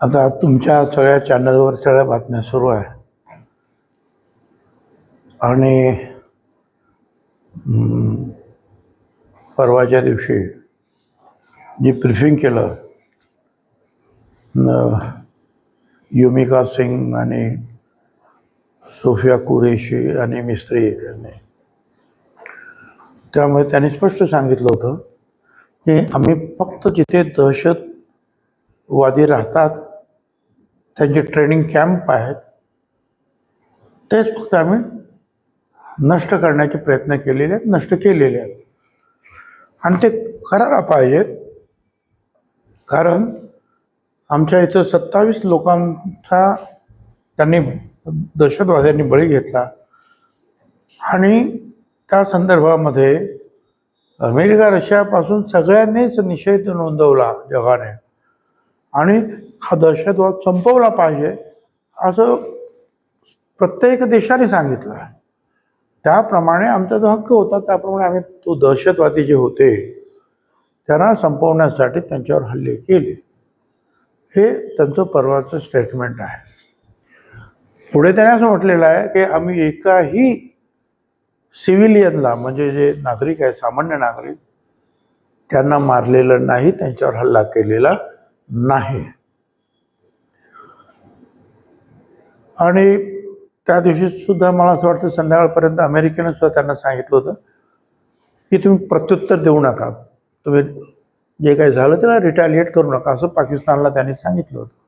आता तुमच्या सगळ्या चॅनलवर सगळ्या बातम्या सुरू आहे. आणि परवाच्या दिवशी जी ब्रिफिंग केलं युमिका सिंग आणि सोफिया कुरेशी आणि मिस्त्री यांनी. त्यामुळे त्यांनी स्पष्ट सांगितलं होतं की आम्ही फक्त जिथे दहशतवादी राहतात त्यांचे ट्रेनिंग कॅम्प आहेत तेच फक्त आम्ही नष्ट करण्याचे प्रयत्न केलेले आहेत नष्ट केलेले आहेत. आणि ते करायला पाहिजेत कारण आमच्या इथं सत्तावीस लोकांचा त्यांनी दहशतवाद्यांनी बळी घेतला. आणि त्या संदर्भामध्ये अमेरिका रशियापासून सगळ्यांनीच निषेध नोंदवला जगाने. आणि हा दहशतवाद संपवला पाहिजे असं प्रत्येक देशाने सांगितलं आहे. त्याप्रमाणे आमचा जो हक्क होता त्याप्रमाणे आम्ही तो दहशतवादी जे होते त्यांना संपवण्यासाठी त्यांच्यावर हल्ले केले. हे त्यांचं परवाचं स्टेटमेंट आहे. पुढे त्याने असं म्हटलेलं आहे की आम्ही एकाही सिव्हिलियनला म्हणजे जे नागरिक आहे सामान्य नागरिक त्यांना मारलेलं नाही त्यांच्यावर हल्ला केलेला नाही. आणि त्या दिवशी सुद्धा मला असं वाटतं संध्याकाळपर्यंत अमेरिकेनं सुद्धा त्यांना सांगितलं होतं की तुम्ही प्रत्युत्तर देऊ नका. तुम्ही जे काही झालं त्याला रिटॅलिएट करू नका असं पाकिस्तानला त्यांनी सांगितलं होतं.